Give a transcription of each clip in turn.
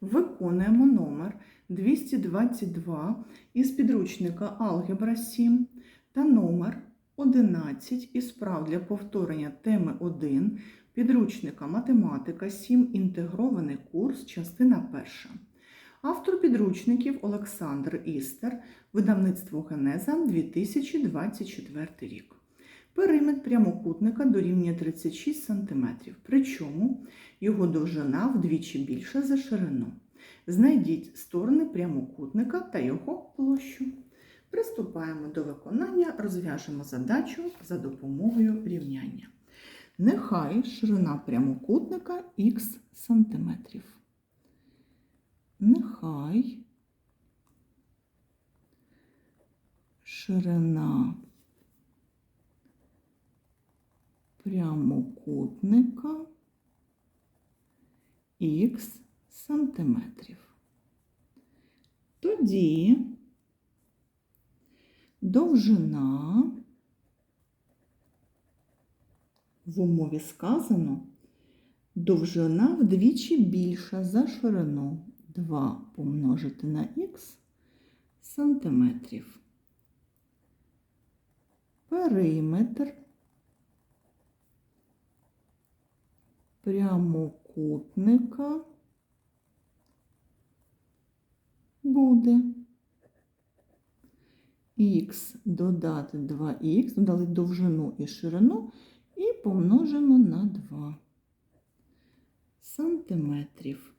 Виконуємо номер 222 із підручника Алгебра 7 та номер 11 із прав для повторення теми 1 підручника Математика 7. Інтегрований курс, частина 1. Автор підручників Олександр Істер, видавництво Генеза 2024 рік. Периметр прямокутника дорівнює 36 см, причому його довжина вдвічі більша за ширину. Знайдіть сторони прямокутника та його площу. Приступаємо до виконання, розв'яжемо задачу за допомогою рівняння. Нехай ширина прямокутника х сантиметрів. Нехай ширина прямокутника х сантиметрів. Тоді довжина в умові сказано довжина вдвічі більша за ширину 2 помножити на х сантиметрів. Периметр прямокутника буде. Х додати 2х, додали довжину і ширину і помножимо на 2 сантиметрів,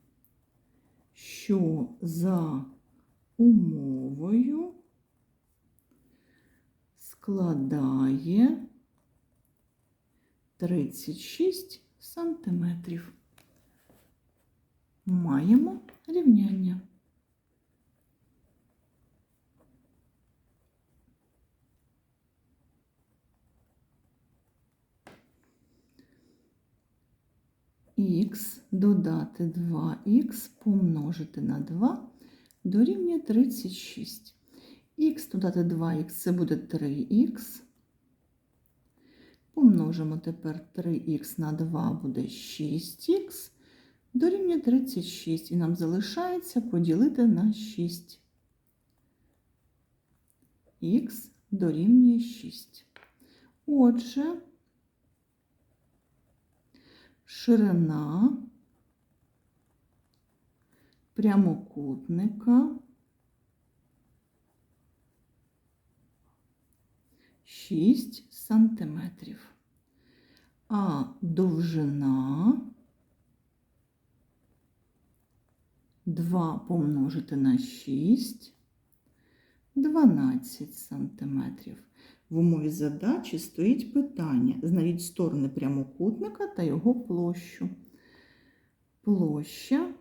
що за умовою складає 36 сантиметрів. Маємо рівняння. х додати 2х помножити на 2 дорівнює 36. х додати 2х це буде 3х. Помножимо тепер 3х на 2 буде 6х, дорівнює 36. І нам залишається поділити на 6. х дорівнює 6. Отже, ширина прямокутника 6 сантиметрів, а довжина 2 помножити на 6 12 сантиметрів. В умові задачі стоїть питання: знайдіть сторони прямокутника та його площу. Площа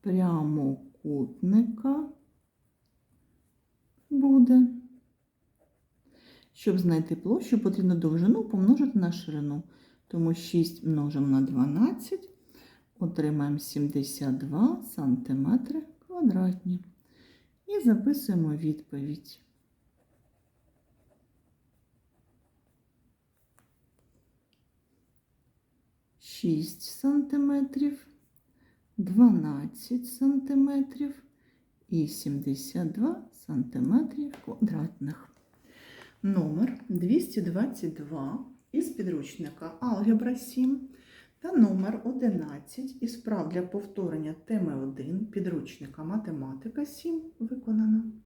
прямокутника буде. Щоб знайти площу, потрібно довжину помножити на ширину. Тому 6 множимо на 12, отримаємо 72 сантиметри квадратні. І записуємо відповідь. Шість сантиметрів, 12 сантиметрів і 72 сантиметрів квадратних. Номер 222 із підручника Алгебра 7 та номер 11 із прав для повторення теми 1 підручника Математика 7 виконано.